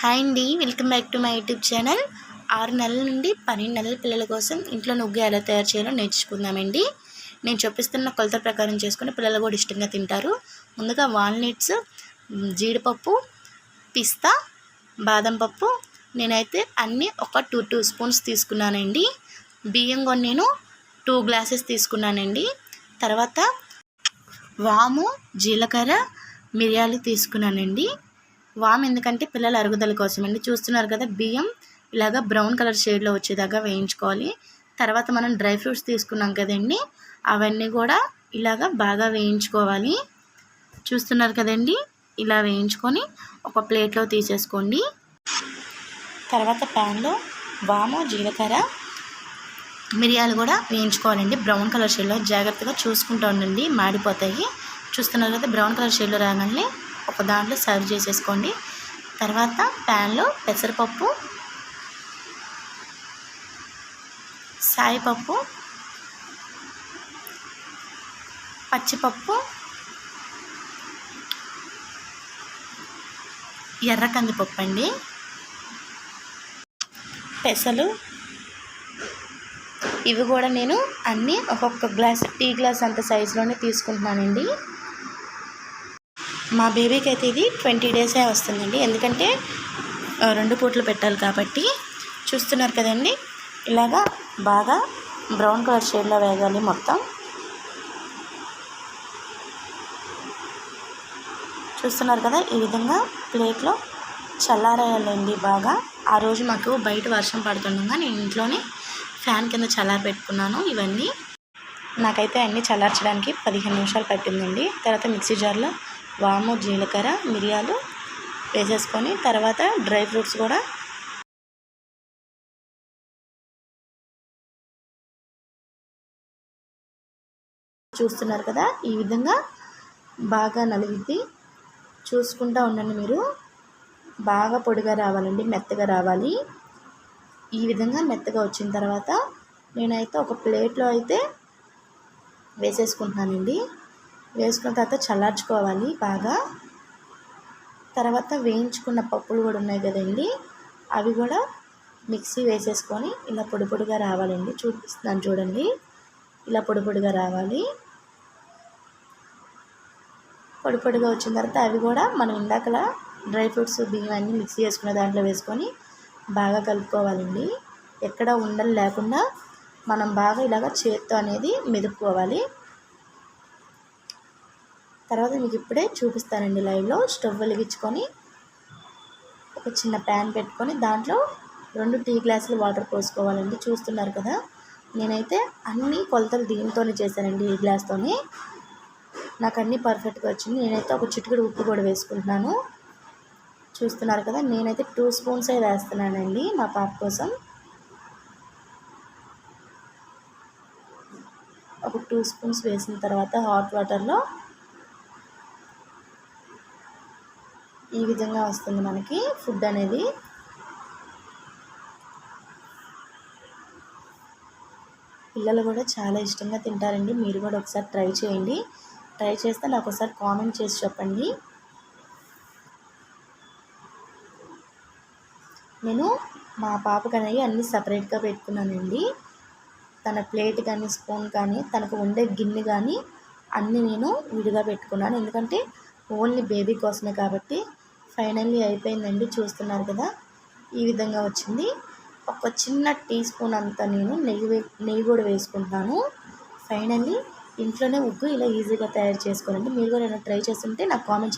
Hi అండి welcome back to my YouTube channel. ఆరు నెలల నుండి పన్నెండు నెలల పిల్లల కోసం ఇంట్లో నుగ్గు ఎలా తయారు చేయాలో నేర్చుకుందామండి. నేను చూపిస్తున్న కొలత ప్రకారం చేసుకుని పిల్లలు కూడా ఇష్టంగా తింటారు. ముందుగా వాల్నట్స్ జీడిపప్పు పిస్తా బాదం పప్పు నేనైతే అన్నీ ఒక టూ టూ స్పూన్స్ తీసుకున్నానండి. బియ్యం కూడా నేను టూ గ్లాసెస్ తీసుకున్నానండి. తర్వాత వాము జీలకర్ర మిరియాలు తీసుకున్నానండి. వామ్ ఎందుకంటే పిల్లల అరుగుదల కోసం. అండి చూస్తున్నారు కదా బియ్యం ఇలాగ బ్రౌన్ కలర్ షేడ్లో వచ్చేదాకా వేయించుకోవాలి. తర్వాత మనం డ్రై ఫ్రూట్స్ తీసుకున్నాం కదండి అవన్నీ కూడా ఇలాగ బాగా వేయించుకోవాలి. చూస్తున్నారు కదండి ఇలా వేయించుకొని ఒక ప్లేట్లో తీసేసుకోండి. తర్వాత ప్యాన్లో వాము జీలకర్ర మిరియాలు కూడా వేయించుకోవాలండి. బ్రౌన్ కలర్ షేడ్లో జాగ్రత్తగా చూసుకుంటూ ఉండండి మాడిపోతాయి. చూస్తున్నారు కదా బ్రౌన్ కలర్ షేడ్లో రాగానే ఒక దాంట్లో సర్వ్ చేసేసుకోండి. తర్వాత ప్యాన్లో పెసరపప్పు సాయిపప్పు పచ్చిపప్పు ఎర్ర కందిపప్పు అండి. పెసలు ఇవి కూడా నేను అన్నీ ఒక్కొక్క గ్లాస్ టీ గ్లాస్ అంత సైజులోనే తీసుకుంటున్నానండి. మా బేబీకి అయితే ఇది ట్వంటీ డేసే వస్తుందండి. ఎందుకంటే రెండు పూట్లు పెట్టాలి కాబట్టి చూస్తున్నారు కదండి. ఇలాగా బాగా బ్రౌన్ కలర్ షేడ్లో వేగాలి మొత్తం. చూస్తున్నారు కదా ఈ విధంగా ప్లేట్లో చల్లారేయాలండి బాగా. ఆ రోజు మాకు బయట వర్షం పడుతుండగా నేను ఇంట్లోనే ఫ్యాన్ కింద చల్లారి పెట్టుకున్నాను. ఇవన్నీ నాకైతే అన్నీ చల్లార్చడానికి పదిహేను నిమిషాలు పట్టిందండి. తర్వాత మిక్సీ జార్లో వాము జీలకర్ర మిరియాలు వేసేసుకొని తర్వాత డ్రై ఫ్రూట్స్ కూడా చూస్తున్నారు కదా? ఈ విధంగా బాగా నలిగిద్ది. చూసుకుంటూ ఉండండి మీరు. బాగా పొడిగా రావాలండి మెత్తగా రావాలి. ఈ విధంగా మెత్తగా వచ్చిన తర్వాత నేనైతే ఒక ప్లేట్లో అయితే వేసేసుకుంటున్నానండి. వేసుకున్న తర్వాత చల్లార్చుకోవాలి బాగా. తర్వాత వేయించుకున్న పప్పులు కూడా ఉన్నాయి కదండి అవి కూడా మిక్సీ వేసేసుకొని ఇలా పొడి పొడిగా రావాలండి. చూపిస్తున్నాను చూడండి ఇలా పొడి పొడిగా రావాలి. పొడి పొడిగా వచ్చిన తర్వాత అవి కూడా మనం ఇందాకలా డ్రై ఫ్రూట్స్ బియ్యం అన్నీ మిక్సీ చేసుకున్న దాంట్లో వేసుకొని బాగా కలుపుకోవాలండి. ఎక్కడ ఉండలు లేకుండా మనం బాగా ఇలాగ చేత్తో అనేది మెదుపుకోవాలి. తర్వాత మీకు ఇప్పుడే చూపిస్తానండి లైవ్లో. స్టవ్ వెలిగించుకొని ఒక చిన్న ప్యాన్ పెట్టుకొని దాంట్లో రెండు టీ గ్లాసులు వాటర్ పోసుకోవాలండి. చూస్తున్నారు కదా నేనైతే అన్ని కొలతలు దీంతోనే చేశానండి ఈ గ్లాస్తోనే. నాకు అన్నీ పర్ఫెక్ట్గా వచ్చింది. నేనైతే ఒక చిటికెడు ఉప్పు కూడా వేసుకుంటున్నాను. చూస్తున్నారు కదా నేనైతే టూ స్పూన్సే వేస్తున్నానండి మా పాప కోసం. ఒక టూ స్పూన్స్ వేసిన తర్వాత హాట్ వాటర్లో ఈ విధంగా వస్తుంది మనకి ఫుడ్ అనేది. పిల్లలు కూడా చాలా ఇష్టంగా తింటారండి. మీరు కూడా ఒకసారి ట్రై చేయండి. ట్రై చేస్తే నాకు ఒకసారి కామెంట్ చేసి చెప్పండి. నేను మా పాపకు అనేది అన్నీ సపరేట్గా పెట్టుకున్నానండి. తన ప్లేట్ కానీ స్పూన్ కానీ తనకు ఉండే గిన్నె కానీ అన్నీ నేను విడిగా పెట్టుకున్నాను. ఎందుకంటే ఓన్లీ బేబీ కోసమే కాబట్టి ఫైనల్లీ అయిపోయిందండి చూస్తున్నారు కదా. ఈ విధంగా వచ్చింది. ఒక చిన్న టీ స్పూన్ అంతా నేను నెయ్యి నెయ్యి కూడా వేసుకుంటాను ఫైనల్లీ ఇంట్లోనే ఉగ్గు ఇలా ఈజీగా తయారు చేసుకోవాలండి. మీరు కూడా ట్రై చేస్తుంటే నాకు కామెంట్